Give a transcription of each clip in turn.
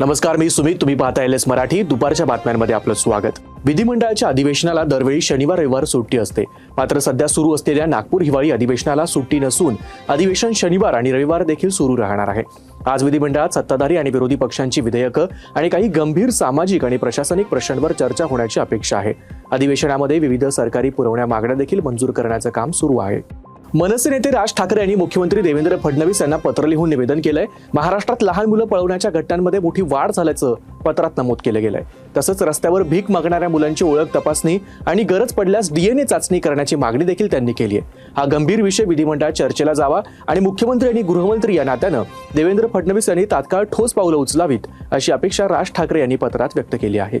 नमस्कार मी सुमित. तुम्ही पाहता एल एस मराठी. दुपारच्या बातम्यांमध्ये आपलं स्वागत. विधिमंडळाच्या अधिवेशनाला दरवेळी शनिवार रविवार सुट्टी असते. मात्र सध्या सुरू असलेल्या नागपूर हिवाळी अधिवेशनाला सुट्टी नसून अधिवेशन शनिवार आणि रविवार देखील सुरू राहणार आहे. आज विधिमंडळात सत्ताधारी आणि विरोधी पक्षांची विधेयकं आणि काही गंभीर सामाजिक आणि प्रशासनिक प्रश्नांवर चर्चा होण्याची अपेक्षा आहे. अधिवेशनामध्ये विविध सरकारी पुरवण्या मागण्या देखील मंजूर करण्याचं काम सुरू आहे. मनसे नेते राज ठाकरे यांनी मुख्यमंत्री देवेंद्र फडणवीस यांना पत्र लिहून निवेदन केलंय. महाराष्ट्रात लहान मुलं पळवण्याच्या घटनांमध्ये मोठी वाढ झाल्याचं पत्रात नमूद केलं गेलंय. तसंच रस्त्यावर भीक मागणाऱ्या मुलांची ओळख तपासणी आणि गरज पडल्यास डीएनए चाचणी करण्याची मागणी देखील त्यांनी केली आहे हा गंभीर विषय विधिमंडळात चर्चेला जावा आणि मुख्यमंत्री आणि गृहमंत्री या नात्यानं देवेंद्र फडणवीस यांनी तात्काळ ठोस पावलं उचलावीत अशी अपेक्षा राज ठाकरे यांनी पत्रात व्यक्त केली आहे.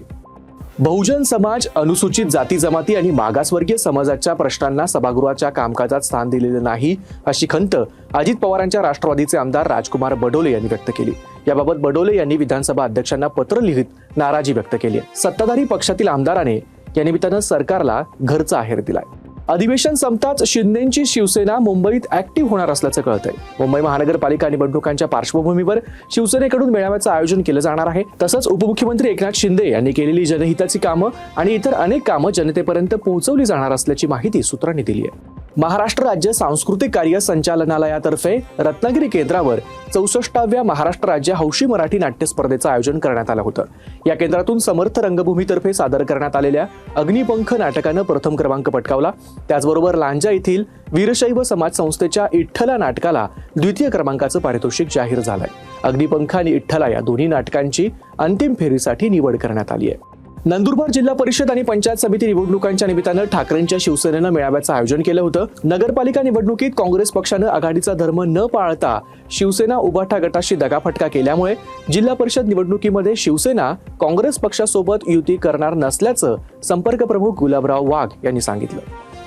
बहुजन समाज अनुसूचित जाती जमाती आणि मागासवर्गीय समाजाच्या प्रश्नांना सभागृहाच्या कामकाजात स्थान दिलेलं नाही अशी खंत अजित पवारांच्या राष्ट्रवादीचे आमदार राजकुमार बडोले यांनी व्यक्त केली. याबाबत बडोले यांनी विधानसभा अध्यक्षांना पत्र लिहित नाराजी व्यक्त केली आहे. सत्ताधारी पक्षातील आमदाराने या निमित्तानं सरकारला घरचा आहेर दिलाय. अधिवेशन संपताच शिंदेची शिवसेना मुंबईत ऍक्टिव्ह होणार असल्याचं कळतंय. मुंबई महानगरपालिका निवडणुकांच्या पार्श्वभूमीवर शिवसेनेकडून मेळाव्याचं आयोजन केलं जाणार आहे. तसंच उपमुख्यमंत्री एकनाथ शिंदे यांनी केलेली जनहिताची कामं आणि इतर अनेक कामं जनतेपर्यंत पोहोचवली जाणार असल्याची माहिती सूत्रांनी दिली आहे. महाराष्ट्र राज्य सांस्कृतिक कार्य संचालनालयातर्फे रत्नागिरी केंद्रावर चौसष्टाव्या महाराष्ट्र राज्य हौशी मराठी नाट्य स्पर्धेचं आयोजन करण्यात आलं होतं. या केंद्रातून समर्थ रंगभूमीतर्फे सादर करण्यात आलेल्या अग्निपंख नाटकानं प्रथम क्रमांक पटकावला. त्याचबरोबर लांजा येथील वीरशैव समाज संस्थेच्या इठ्ठला नाटकाला द्वितीय क्रमांकाचं पारितोषिक जाहीर झालंय. अग्निपंख आणि इठ्ठला या दोन्ही नाटकांची अंतिम फेरीसाठी निवड करण्यात आली आहे. नंदुरबार जिल्हा परिषद आणि पंचायत समिती निवडणुकांच्या निमित्तानं ठाकरेंच्या शिवसेनेनं मेळाव्याचं आयोजन केलं होतं. नगरपालिका निवडणुकीत काँग्रेस पक्षानं आघाडीचा धर्म न पाळता शिवसेना उभाठा गटाशी दगाफटका केल्यामुळे जिल्हा परिषद निवडणुकीमध्ये शिवसेना काँग्रेस पक्षासोबत युती करणार नसल्याचं संपर्क प्रमुख गुलाबराव वाघ यांनी सांगितलं.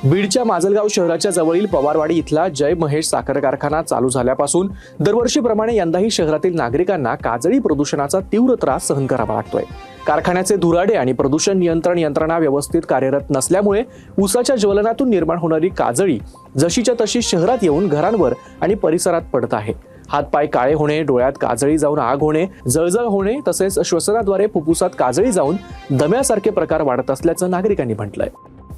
बीडच्या माजलगाव शहराच्या जवळील पवारवाडी इथला जय महेश साखर कारखाना चालू झाल्यापासून दरवर्षीप्रमाणे यंदाही शहरातील नागरिकांना काजळी प्रदूषणाचा तीव्र त्रास सहन करावा लागतोय. कारखान्याचे धुराडे आणि प्रदूषण नियंत्रण यंत्रणा व्यवस्थित कार्यरत नसल्यामुळे उसाच्या ज्वलनातून निर्माण होणारी काजळी जशीच्या तशी शहरात येऊन घरांवर आणि परिसरात पडत आहे. हातपाय काळे होणे डोळ्यात काजळी जाऊन आग होणे जळजळ होणे तसेच श्वसनाद्वारे फुफ्फुसात काजळी जाऊन दम्यासारखे प्रकार वाढत असल्याचं नागरिकांनी म्हटलंय.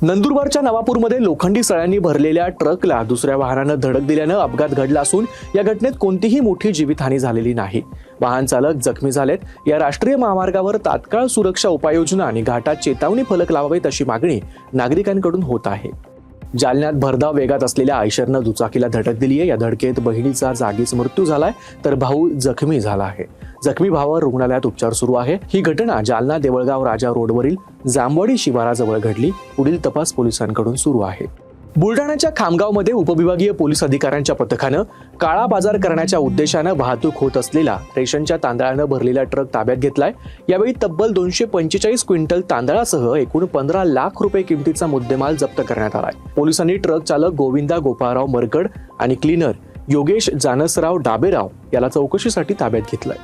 नंदुरबारच्या नवापूरमध्ये लोखंडी सळ्यांनी भरलेल्या ट्रकला दुसऱ्या वाहनानं धडक दिल्यानं अपघात घडला असून या घटनेत कोणतीही मोठी जीवितहानी झालेली नाही. वाहन चालक जखमी झालेत. या राष्ट्रीय महामार्गावर तात्काळ सुरक्षा उपाययोजना आणि घाटात चेतावणी फलक लावावेत अशी मागणी नागरिकांकडून होत आहे. जालन्यात भरधाव वेगात असलेल्या आयशरनं दुचाकीला धडक दिली आहे. या धडकेत बहिणीचा जागीच मृत्यू झालाय तर भाऊ जखमी झाला आहे. जखमी भावावर रुग्णालयात उपचार सुरू आहे. ही घटना जालना देवळगाव राजा रोडवरील जांबवाडी शिवाराजवळ घडली. पुढील तपास पोलिसांकडून सुरू आहे. बुलढाण्याच्या खामगावमध्ये उपविभागीय पोलीस अधिकाऱ्यांच्या पथकानं काळा बाजार करण्याच्या उद्देशानं वाहतूक होत असलेला रेशनच्या तांदळानं भरलेला ट्रक ताब्यात घेतलाय. यावेळी तब्बल दोनशे पंचेचाळीस क्विंटल तांदळासह एकूण पंधरा लाख रुपये किमतीचा मुद्देमाल जप्त करण्यात आलाय. पोलिसांनी ट्रक चालक गोविंदा गोपाळराव मरकड आणि क्लीनर योगेश जानसराव डाबेराव याला चौकशीसाठी ताब्यात घेतलंय.